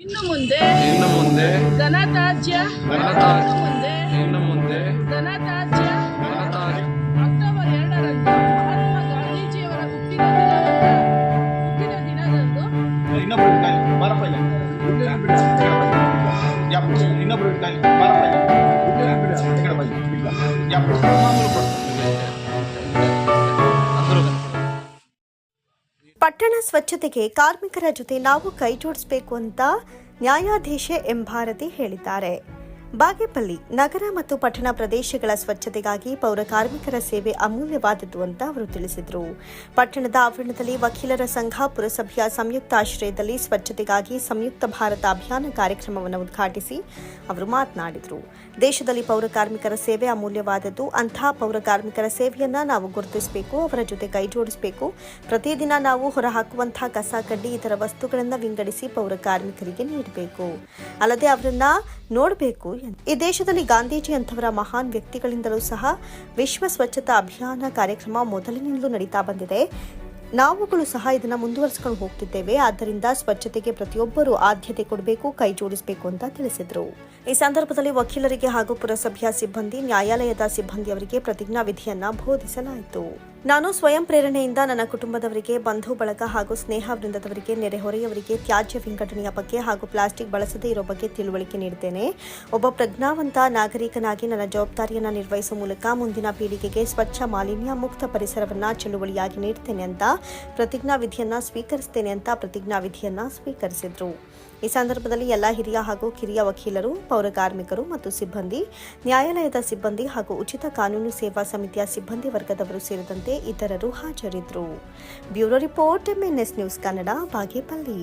ಇನ್ನು ಮುಂದೆ ಇನ್ನು ಮುಂದೆ ಘನತ್ಯಾಜ್ಯ ಘನತ್ಯಾಜ್ಯ. ಇನ್ನು ಮುಂದೆ ಇನ್ನು ಮುಂದೆ ಘನತ್ಯಾಜ್ಯ ಘನತ್ಯಾಜ್ಯ. ಅಕ್ಟೋಬರ್ ಎರಡರಂದು ಮಹಾತ್ಮ ಗಾಂಧೀಜಿಯವರ ಹುಟ್ಟಿದ ದಿನವನ್ನು ಹುಟ್ಟಿದ ದಿನದಂದು ಇನ್ನೊಬ್ರು ಇಟ್ಕೊಳ್ಳಿ ಬಾರಪ್ಪ ಇಲ್ಲಿ ಯಪ್ಪ ಇನ್ನೊಬ್ರು ಇಟ್ಕೊಳ್ಳಿ ಬಾರಪ್ಪ ಇಲ್ಲಿ ಈ ಕಡೆ ಪಟ್ಟಣ ಸ್ವಚ್ಛತೆಗೆ ಕಾರ್ಮಿಕರ ಜೊತೆ ನಾವು ಕೈ ಜೋಡಿಸಬೇಕು ಅಂತ ನ್ಯಾಯಾಧೀಶೆ ಎಂ ಭಾರತಿ ಹೇಳಿದ್ದಾರೆ. ಬಾಗೇಪಲ್ಲಿ ನಗರ ಮತ್ತು ಪಟ್ಟಣ ಪ್ರದೇಶಗಳ ಸ್ವಚ್ಛತೆಗಾಗಿ ಪೌರ ಕಾರ್ಮಿಕರ ಸೇವೆ ಅಮೂಲ್ಯವಾದದ್ದು ಅಂತ ಅವರು ತಿಳಿಸಿದರು. ಪಟ್ಟಣದ ಆವರಣದಲ್ಲಿ ವಕೀಲರ ಸಂಘ ಪುರಸಭೆಯ ಸಂಯುಕ್ತ ಆಶ್ರಯದಲ್ಲಿ ಸ್ವಚ್ಛತೆಗಾಗಿ ಸಂಯುಕ್ತ ಭಾರತ ಅಭಿಯಾನ ಕಾರ್ಯಕ್ರಮವನ್ನು ಉದ್ಘಾಟಿಸಿ ಅವರು ಮಾತನಾಡಿದರು. ದೇಶದಲ್ಲಿ ಪೌರ ಕಾರ್ಮಿಕರ ಸೇವೆ ಅಮೂಲ್ಯವಾದದ್ದು. ಅಂತಹ ಪೌರ ಕಾರ್ಮಿಕರ ಸೇವೆಯನ್ನು ನಾವು ಗುರುತಿಸಬೇಕು, ಅವರ ಜೊತೆ ಕೈಜೋಡಿಸಬೇಕು ಪ್ರತಿದಿನ ನಾವು ಹೊರಹಾಕುವಂತಹ ಕಸ, ಕಡ್ಡಿ, ಇತರ ವಸ್ತುಗಳನ್ನು ವಿಂಗಡಿಸಿ ಪೌರ ಕಾರ್ಮಿಕರಿಗೆ ನೀಡಬೇಕು. ಅಲ್ಲದೆ ಅವರನ್ನ ನೋಡಬೇಕು ಈ ದೇಶದಲ್ಲಿ ಗಾಂಧೀಜಿ ಅಂಥವರ ಮಹಾನ್ ವ್ಯಕ್ತಿಗಳಿಂದಲೂ ಸಹ ವಿಶ್ವ ಸ್ವಚ್ಛತಾ ಅಭಿಯಾನ ಕಾರ್ಯಕ್ರಮ ಮೊದಲಿನಿಂದಲೂ ನಡೀತಾ ಬಂದಿದೆ. ನಾವುಗಳು ಸಹ ಇದನ್ನು ಮುಂದುವರಿಸಿಕೊಂಡು ಹೋಗ್ತಿದ್ದೇವೆ. ಆದ್ದರಿಂದ ಸ್ವಚ್ಛತೆಗೆ ಪ್ರತಿಯೊಬ್ಬರು ಆದ್ಯತೆ ಕೊಡಬೇಕು, ಕೈ ಜೋಡಿಸಬೇಕು ಅಂತ ತಿಳಿಸಿದರು. ಈ ಸಂದರ್ಭದಲ್ಲಿ ವಕೀಲರಿಗೆ ಹಾಗೂ ಪುರಸಭೆಯ ಸಿಬ್ಬಂದಿ, ನ್ಯಾಯಾಲಯದ ಸಿಬ್ಬಂದಿಯವರಿಗೆ ಪ್ರತಿಜ್ಞಾ ವಿಧಿಯನ್ನ ಬೋಧಿಸಲಾಯಿತು. ನಾನು ಸ್ವಯಂ ಪ್ರೇರಣೆಯಿಂದ ನನ್ನ ಕುಟುಂಬದವರಿಗೆ, ಬಂಧು, ಬಳಗ ಹಾಗೂ ಸ್ನೇಹ ವೃಂದದವರಿಗೆ ನೆರೆಹೊರೆಯವರಿಗೆ ತ್ಯಾಜ್ಯ ವಿಂಗಡಣೆಯ ಬಗ್ಗೆ ಹಾಗೂ ಪ್ಲಾಸ್ಟಿಕ್ ಬಳಸದೇ ಇರೋ ಬಗ್ಗೆ ತಿಳುವಳಿಕೆ ನೀಡಿದ್ದೇನೆ ಒಬ್ಬ ಪ್ರಜ್ಞಾವಂತ ನಾಗರಿಕನಾಗಿ ನನ್ನ ಜವಾಬ್ದಾರಿಯನ್ನು ನಿರ್ವಹಿಸುವ ಮೂಲಕ ಮುಂದಿನ ಪೀಳಿಗೆಗೆ ಸ್ವಚ್ಛ, ಮಾಲಿನ್ಯ, ಮುಕ್ತ ಪರಿಸರವನ್ನ ಚಳುವಳಿಯಾಗಿ ನೀಡ್ತೇನೆ ಅಂತ ಪ್ರತಿಜ್ಞಾ ವಿಧಿಯನ್ನ ಸ್ವೀಕರಿಸ್ತೇನೆ ಅಂತ ಪ್ರತಿಜ್ಞಾ ವಿಧಿಯನ್ನ ಸ್ವೀಕರಿಸಿದ್ರು. ಈ ಸಂದರ್ಭದಲ್ಲಿ ಎಲ್ಲ ಹಿರಿಯ ಹಾಗೂ ಕಿರಿಯ ವಕೀಲರು, ಪೌರ ಕಾರ್ಮಿಕರು ಮತ್ತು ಸಿಬ್ಬಂದಿ, ನ್ಯಾಯಾಲಯದ ಸಿಬ್ಬಂದಿ ಹಾಗೂ ಉಚಿತ ಕಾನೂನು ಸೇವಾ ಸಮಿತಿಯ ಸಿಬ್ಬಂದಿ ವರ್ಗದವರು ಸೇರಿದಂತೆ ಇತರರು ಹಾಜರಿದ್ದರು. Bureau report MNS news Kannada, Bagepalli.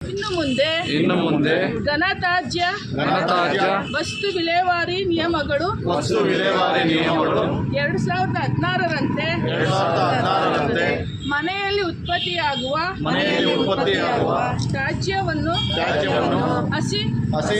ಇನ್ನು ಮುಂದೆ ಇನ್ನು ಮುಂದೆ ಘನತ್ಯಾಜ್ಯ ಘನತ್ಯಾಜ್ಯ ವಸ್ತು ವಿಲೇವಾರಿ ನಿಯಮಗಳು ವಸ್ತು ವಿಲೇವಾರಿ ನಿಯಮಗಳು ಎರಡು ಸಾವಿರದ ಹದಿನಾರರಂತೆ. ಎರಡ್ ಸಾವಿರದ ಹದಿನಾರರಂತೆ. ಮನೆಯಲ್ಲಿ ಉತ್ಪತ್ತಿಯಾಗುವ ಮನೆಯಲ್ಲಿ ಉತ್ಪತ್ತಿಯಾಗುವ ತ್ಯಾಜ್ಯವನ್ನು ತ್ಯಾಜ್ಯವನ್ನು ಹಸಿ ಹಸಿ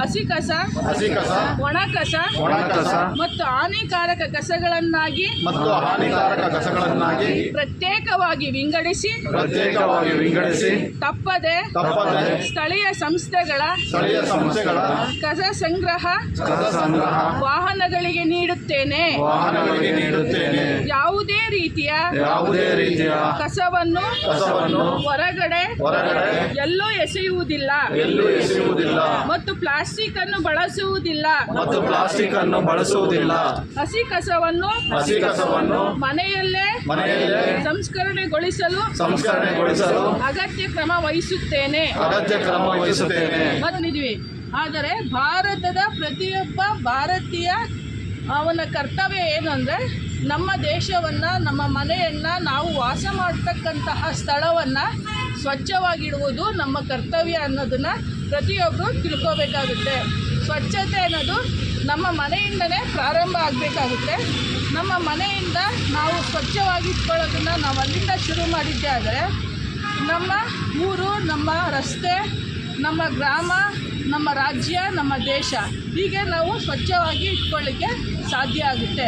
ಹಸಿ ಕಸ ಹಸಿ ಕಸ ಒಣ ಕಸ ಒಣ ಕಸ ಮತ್ತು ಹಾನಿಕಾರಕ ಕಸಗಳನ್ನಾಗಿ ಮತ್ತು ಹಾನಿಕಾರಕ ಕಸಗಳನ್ನಾಗಿ ಪ್ರತ್ಯೇಕವಾಗಿ ವಿಂಗಡಿಸಿ ಪ್ರತ್ಯೇಕವಾಗಿ ವಿಂಗಡಿಸಿ ತಪ್ಪದೆ ತಪ್ಪದೆ ಸ್ಥಳೀಯ ಸಂಸ್ಥೆಗಳ ಸ್ಥಳೀಯ ಸಂಸ್ಥೆಗಳ ಕಸ ಸಂಗ್ರಹ ಕಸ ಸಂಗ್ರಹ ವಾಹನಗಳಿಗೆ ನೀಡುತ್ತೇನೆ. ವಾಹನಗಳಿಗೆ ನೀಡುತ್ತೇನೆ. ಯಾವುದೇ ರೀತಿಯ ಯಾವುದೇ ರೀತಿಯ ಕಸವನ್ನು ಕಸವನ್ನು ಹೊರಗಡೆ ಹೊರಗಡೆ ಎಲ್ಲೂ ಎಸೆಯುವುದಿಲ್ಲ. ಎಲ್ಲೂ ಎಸೆಯುವುದಿಲ್ಲ. ಮತ್ತು ಪ್ಲಾಸ್ಟಿಕ್ ಅನ್ನು ಬಳಸುವುದಿಲ್ಲ. ಮತ್ತು ಪ್ಲಾಸ್ಟಿಕ್ ಅನ್ನು ಬಳಸುವುದಿಲ್ಲ. ಹಸಿ ಕಸವನ್ನು ಹಸಿ ಕಸವನ್ನು ಮನೆಯಲ್ಲೇ ಮನೆಯಲ್ಲೇ ಸಂಸ್ಕರಣೆಗೊಳಿಸಲು ಸಂಸ್ಕರಣೆಗೊಳಿಸಲು ಅಗತ್ಯ ಕ್ರಮ ವಹಿಸುತ್ತೇನೆ. ಅಗತ್ಯ ಕ್ರಮ ವಹಿಸುತ್ತೇನೆ. ಆದರೆ ಭಾರತದ ಪ್ರತಿಯೊಬ್ಬ ಭಾರತೀಯ ಅವನ ಕರ್ತವ್ಯ ಏನು ಅಂದರೆ ನಮ್ಮ ದೇಶವನ್ನು, ನಮ್ಮ ಮನೆಯನ್ನು ನಾವು ವಾಸ ಮಾಡ್ತಕ್ಕಂತಹ ಸ್ಥಳವನ್ನು ಸ್ವಚ್ಛವಾಗಿಡುವುದು ನಮ್ಮ ಕರ್ತವ್ಯ ಅನ್ನೋದನ್ನು ಪ್ರತಿಯೊಬ್ಬರು ತಿಳ್ಕೋಬೇಕಾಗುತ್ತೆ. ಸ್ವಚ್ಛತೆ ಅನ್ನೋದು ನಮ್ಮ ಮನೆಯಿಂದನೇ ಪ್ರಾರಂಭ ಆಗಬೇಕಾಗುತ್ತೆ. ನಮ್ಮ ಮನೆಯಿಂದ ನಾವು ಸ್ವಚ್ಛವಾಗಿಟ್ಕೊಳ್ಳೋದನ್ನು ನಾವು ಅಲ್ಲಿಂದ ಶುರು ಮಾಡಿದ್ದೇ ಆದರೆ ನಮ್ಮ ಊರು, ನಮ್ಮ ರಸ್ತೆ, ನಮ್ಮ ಗ್ರಾಮ ನಮ್ಮ ರಾಜ್ಯ, ನಮ್ಮ ದೇಶ. ಹೀಗೆ ನಾವು ಸ್ವಚ್ಛವಾಗಿ ಇಟ್ಕೊಳ್ಳಿಕ್ಕೆ ಸಾಧ್ಯ ಆಗುತ್ತೆ.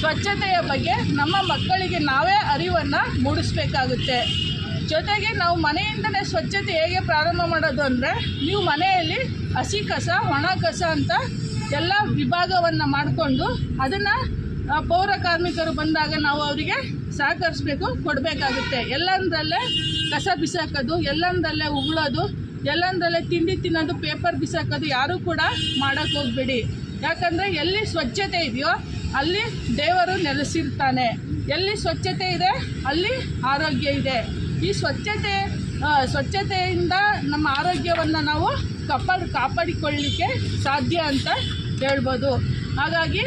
ಸ್ವಚ್ಛತೆಯ ಬಗ್ಗೆ ನಮ್ಮ ಮಕ್ಕಳಿಗೆ ನಾವೇ ಅರಿವನ್ನು ಮೂಡಿಸ್ಬೇಕಾಗುತ್ತೆ. ಜೊತೆಗೆ ನಾವು ಮನೆಯಿಂದಲೇ ಸ್ವಚ್ಛತೆ ಹೇಗೆ ಪ್ರಾರಂಭ ಮಾಡೋದು ಅಂದರೆ, ನೀವು ಮನೆಯಲ್ಲಿ ಹಸಿ ಕಸ, ಒಣ ಕಸ ಅಂತ ಎಲ್ಲ ವಿಭಾಗವನ್ನು ಮಾಡಿಕೊಂಡು ಅದನ್ನು ಪೌರ ಕಾರ್ಮಿಕರು ಬಂದಾಗ ನಾವು ಅವರಿಗೆ ಸಹಕರಿಸಬೇಕು, ಕೊಡಬೇಕಾಗುತ್ತೆ. ಎಲ್ಲಂದ್ರಲ್ಲೇ ಕಸ ಬಿಸಾಕೋದು, ಎಲ್ಲಂದ್ರಲ್ಲೇ ಉಗುಳೋದು ಎಲ್ಲಂದ್ರಲ್ಲೇ ತಿಂಡಿ ತಿನ್ನೋದು ಪೇಪರ್ ಬಿಸಾಕೋದು, ಯಾರೂ ಕೂಡ ಮಾಡೋಕ್ಕೆ ಹೋಗ್ಬೇಡಿ. ಯಾಕಂದರೆ ಎಲ್ಲಿ ಸ್ವಚ್ಛತೆ ಇದೆಯೋ, ಅಲ್ಲಿ ದೇವರು ನೆಲೆಸಿರ್ತಾನೆ. ಎಲ್ಲಿ ಸ್ವಚ್ಛತೆ ಇದೆ, ಅಲ್ಲಿ ಆರೋಗ್ಯ ಇದೆ. ಈ ಸ್ವಚ್ಛತೆ ಸ್ವಚ್ಛತೆಯಿಂದ ನಮ್ಮ ಆರೋಗ್ಯವನ್ನು ನಾವು ಕಾಪಾಡ್ ಕಾಪಾಡಿಕೊಳ್ಳಲಿಕ್ಕೆ ಸಾಧ್ಯ ಅಂತ ಹೇಳ್ಬೋದು. ಹಾಗಾಗಿ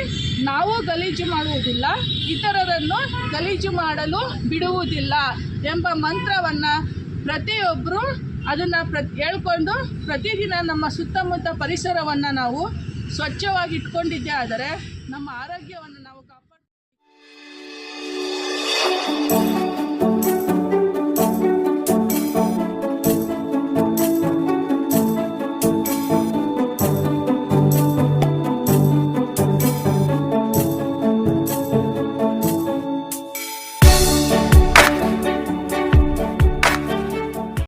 ನಾವು ಗಲೀಜು ಮಾಡುವುದಿಲ್ಲ, ಇತರರನ್ನು ಗಲೀಜು ಮಾಡಲು ಬಿಡುವುದಿಲ್ಲ ಎಂಬ ಮಂತ್ರವನ್ನು ಪ್ರತಿಯೊಬ್ಬರು ಅದನ್ನು ಪ್ರ ಹೇಳ್ಕೊಂಡು ಪ್ರತಿದಿನ ನಮ್ಮ ಸುತ್ತಮುತ್ತ ಪರಿಸರವನ್ನು ನಾವು ಸ್ವಚ್ಛವಾಗಿ ಇಟ್ಕೊಂಡಿದ್ದೇ ಆದರೆ ನಮ್ಮ ಆರೋಗ್ಯವನ್ನು